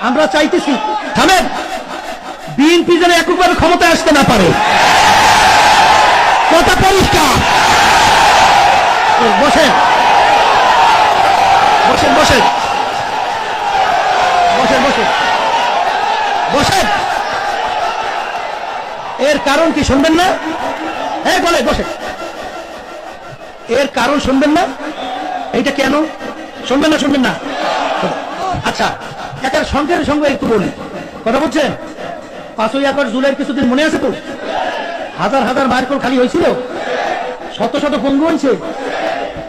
আমরা চাইতেছি, থামেন! বিএনপি যেন এককভাবে ক্ষমতায় আসতে না পারে। কথা পরিষ্কার? বসেন। বসেন বসেন। বসেন বসেন। বসেন। এর কারণ কি শুনবেন না? হ্যাঁ বলে বসেন। এর কারণ শুনবেন না? এইটা কেন? শুনবেন না শুনবেন না? আচ্ছা। একটা সংখ্যার সঙ্গে একটু বলি। কথা বলছেন পাঁচই আগস্ট জুলাই কিছুদিন মনে আছে তো? হাজার হাজার মার্কল খালি হয়েছিল। শত শত পঙ্গু হয়েছে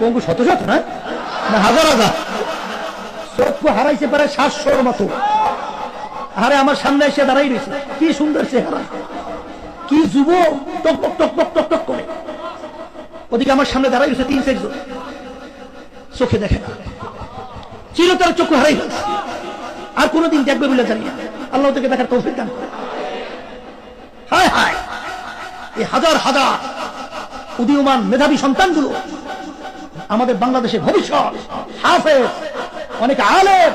পঙ্গু শত শত না? না, হাজার হাজার। চক্ষু হারাইছে পারে সাতশোর মতো। আরে, আমার সামনে এসে দাঁড়াই রয়েছে। কি সুন্দর চেহারা। কি যুব টক টক টক টক টক টক করে। ওদিকে আমার সামনে দাঁড়াই রয়েছে তিন চারজন। চোখে দেখে না। চিরতর চক্ষু হারাই ফেলছে। আর কোনোদিন দেখবে বলে জানি আল্লাহ থেকে দেখার তৌফিক দান করে হায় হায়। এই হাজার হাজার উদীয়মান মেধাবী সন্তানগুলো আমাদের বাংলাদেশের ভবিষ্যৎ, হাফেজ, অনেক আলেম,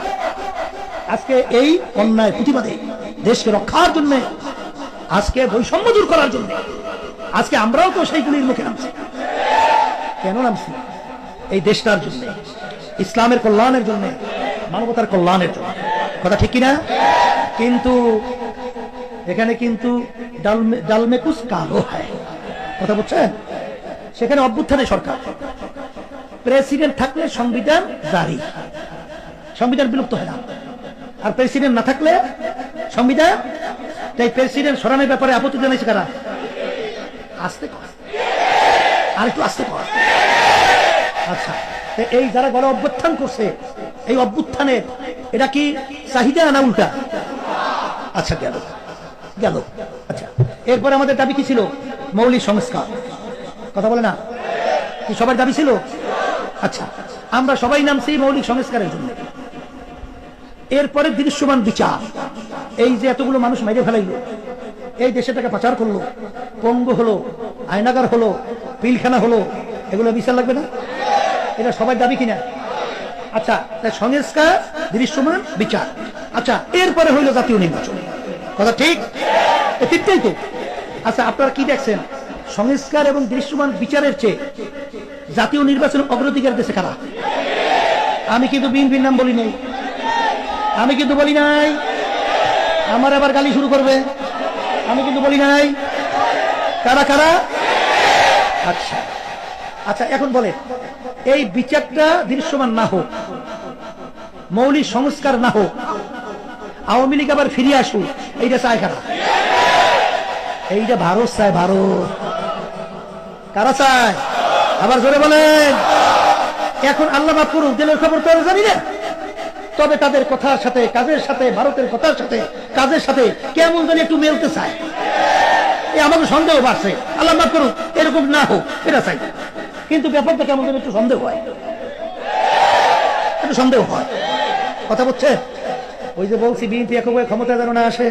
আজকে এই অন্যায় প্রতিবাদে দেশকে রক্ষার জন্য, আজকে বৈষম্য দূর করার জন্য, আজকে আমরাও তো সেইগুলির মুখে নামছি। কেন নামছি? এই দেশটার জন্য, ইসলামের কল্যাণের জন্য, মানবতার কল্যাণের জন্য। কথা ঠিক কিনা? কিন্তু এখানে কিন্তু ডালমে ডালমে কালো হয়। কথা বলছেন সেখানে অভ্যুত্থানে সরকার। প্রেসিডেন্ট থাকলে সংবিধান জারি। সংবিধান বিলুপ্ত হয় না। আর প্রেসিডেন্ট না থাকলে সংবিধান? তাই প্রেসিডেন্ট সরানোর ব্যাপারে আপত্তি জানাইছে কারা? আসতে আর একটু আসতে আচ্ছা এই যারা গণ অভ্যুত্থান করছে, এই অভ্যুত্থানের, এটা কি চাহিদা না উল্টা? আচ্ছা গেল। গেল। আচ্ছা এরপরে আমাদের দাবি কি ছিল? মৌলিক সংস্কার। কথা বলে না? কি সবার দাবি ছিল? আচ্ছা আমরা সবাই নামছি মৌলিক সংস্কারের জন্য। এরপরে দৃশ্যমান বিচার। এই যে এতগুলো মানুষ মেরে ফেলাইলো, এই দেশে টাকা পাচার করল, পঙ্গু হলো, আয়নাগার হলো, পিলখানা হলো, এগুলো বিচার লাগবে না? এটা সবার দাবি কিনা? আচ্ছা তাই সংস্কার দৃশ্যমান বিচার। আচ্ছা এরপরে হইল জাতীয় নির্বাচন। কথা ঠিক? তিনটেই তো। আচ্ছা আপনারা কি দেখছেন? সংস্কার এবং দৃশ্যমান বিচারের চেয়ে জাতীয় নির্বাচন অগ্রাধিকার দেশে কারা? আমি কিন্তু বিএনপির নাম বলি নাই। আমি কিন্তু বলি নাই। আমার আবার গালি শুরু করবে। আমি কিন্তু বলি নাই। কারা কারা? আচ্ছা। আচ্ছা এখন বলে এই বিচারটা দৃশ্যমান না হোক মৌলিক সংস্কার না হোক, আওয়ামী লীগ আবার ফিরে আসুক, এইটা চায় কারা? এইটা ভারত চায় ভারত। কারা চায়? আবার জোরে বলেন। এখন আল্লাহ মাফ জেলের খবর তো জানি না। তবে তাদের কথার সাথে, কাজের সাথে, ভারতের কথার সাথে, কাজের সাথে কেমন জানি একটু মেলতে চায়। আমাকে সন্দেহ বাড়ছে। আল্লাহ মাফ করুক, এরকম না হোক এটা চাই কিন্তু ব্যাপারটা কেমন যেন একটু সন্দেহ হয়। একটু সন্দেহ হয়। কথা বলছে? ওই যে বলছি, বিএনপি একবার ক্ষমতা যেন না আসে।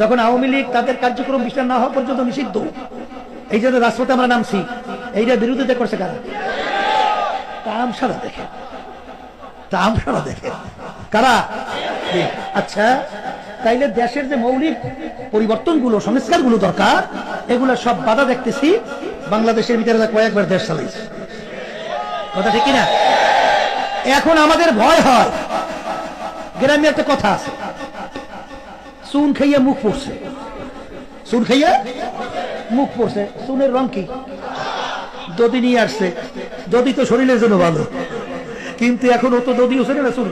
যখন আওয়ামী লীগ তাদের কার্যক্রম বিচার না হওয়া পর্যন্ত নিষিদ্ধ। এই জন্য রাজপথে আমরা নামছি। এইটা বিরোধিতা করছে কারা? তামসারা দেখে। তামসারা দেখে। কারা? আচ্ছা তাইলে দেশের যে মৌলিক পরিবর্তনগুলো, সংস্কারগুলো দরকার, এগুলো সব বাধা দেখতেছি। বাংলাদেশের ভিতরে কয়েকবার দেশ চালাইছে। কথা ঠিক না এখন আমাদের ভয় হয়। গ্রামে একটা কথা আছে। চুন খাইয়া মুখ পড়ছে। চুন খাইয়া মুখ পড়ছে। চুনের রং কি? দদি নিয়ে আসছে। দদি তো শরীরের জন্য ভালো। কিন্তু এখন ও তো দদি উঠে না চুন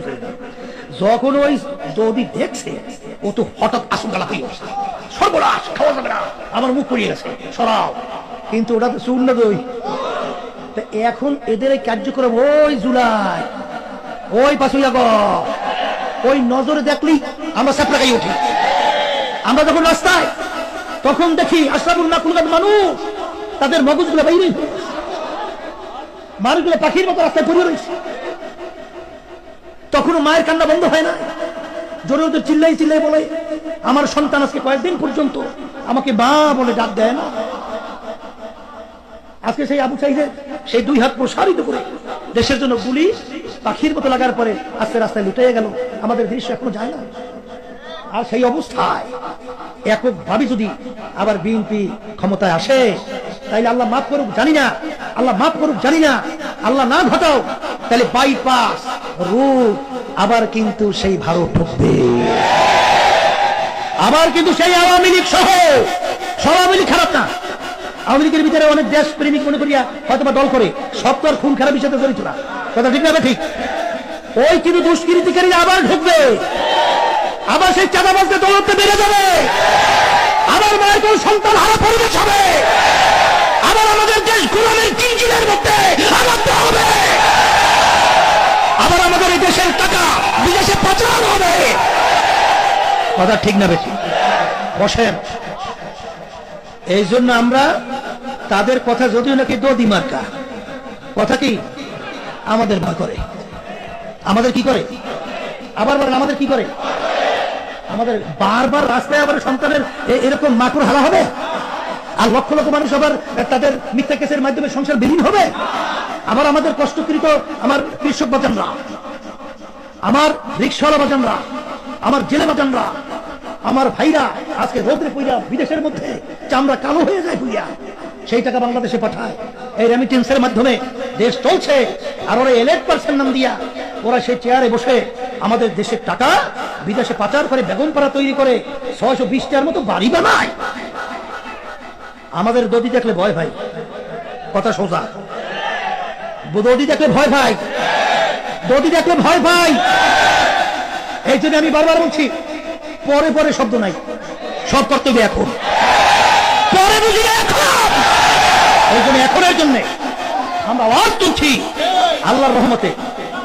যখন ওই দদি দেখছে, ও তো হঠাৎ আসন গালা হয়ে আসছে সর্বনাশ, খাওয়া যাবে না। আমার মুখ পড়িয়ে গেছে। সরাও। কিন্তু ওটা তো চুন না দই এখন এদের কার্যক্রম ওই জুলাই। ওই পাঁচই আগস্ট। ওই নজরে দেখলি আমরা সাপড়াকাই উঠি। আমরা যখন রাস্তায়, তখন দেখি আশরাফুল্লাহ কুলগান মানুষ, তাদের মগজগুলো বাইরে মানুষগুলো পাখির মতো রাস্তায় পড়ে রয়েছে। তখনও মায়ের কান্না বন্ধ হয় না। জোরে ওদের চিল্লাই চিল্লাই বলে, আমার সন্তান আজকে কয়েকদিন পর্যন্ত আমাকে বা বলে ডাক দেয় না। আজকে সেই আবু সাইদের সেই দুই হাত প্রসারিত করে দেশের জন্য গুলি পাখির মতো লাগার পরে আস্তে রাস্তায় লুটে গেল। আমাদের দৃশ্য এখনও যায় না। আর সেই অবস্থায় একক ভাবে যদি আবার বিএনপি ক্ষমতায় আসে, তাইলে আল্লাহ মাফ করুক, জানি না। আল্লাহ মাফ করুক, জানি না। আল্লাহ না ঘটাও তাহলে বাইপাস রুট আবার কিন্তু সেই ভারত ঢুকবে আবার কিন্তু সেই আওয়ামী লীগ সহ, সব লীগ খারাপ না। আওয়ামী লীগের ভিতরে অনেক দেশ প্রেমিক মনে করিয়া হয়তো বা দল করে, সব তো আর খুন খারাপের সাথে জড়িত না। কথা ঠিক না ঠিক? ওই কিন্তু দুষ্কৃতিকারীরা আবার ঢুকবে। আবার সেই চাঁদাবাজদের দৌড়তে বেড়ে যাবে। আবার মায়ের কোন সন্তান হারা পরিবেশ হবে। আবার আমাদের দেশ গুলামের কিঞ্চিলের মধ্যে আবদ্ধ হবে। আবার আমাদের এই দেশের টাকা বিদেশে পাচার হবে। কথা ঠিক না বেশি বসেন। এই জন্য আমরা তাদের কথা যদিও নাকি দদি মার্কা কথা কি? আমাদের ভয় করে। আমাদের কি করে? আবার বলেন, আমাদের কি করে? আমাদের বারবার রাস্তায় আবার সন্তানের এরকম মাকুর হারা হবে? আর লক্ষ লক্ষ মানুষ আবার তাদের মিথ্যা কেসের মাধ্যমে সংসার বিলীন হবে? আবার আমাদের কষ্টকৃত আমার কৃষক বাজানরা, আমার রিক্সাওয়ালা বাজানরা, আমার জেলে বাজানরা, আমার ভাইরা আজকে রোদ্রে পুইয়া বিদেশের মধ্যে চামড়া কালো হয়ে যায় পুইয়া সেই টাকা বাংলাদেশে পাঠায়। এই রেমিটেন্সের মাধ্যমে দেশ চলছে। আর ওরা এলেট পার্সেন্ট নাম দিয়া ওরা সেই চেয়ারে বসে আমাদের দেশের টাকা বিদেশে পাচার করে, বেগম পাড়া তৈরি করে, ছয়শো বিশটার মতো বাড়ি বানায়। আমাদের দদি দেখলে ভয় ভাই, কথা সোজা। দদি দেখলে ভয় ভাই দদি দেখলে ভয় ভাই। এই জন্য আমি বারবার বলছি, পরে পরে শব্দ নাই, সব কর্তব্য এখন। পরে বুঝি এখন। এই জন্য এখনের জন্য আমরা আওয়াজ তুলছি, আল্লাহর রহমতে।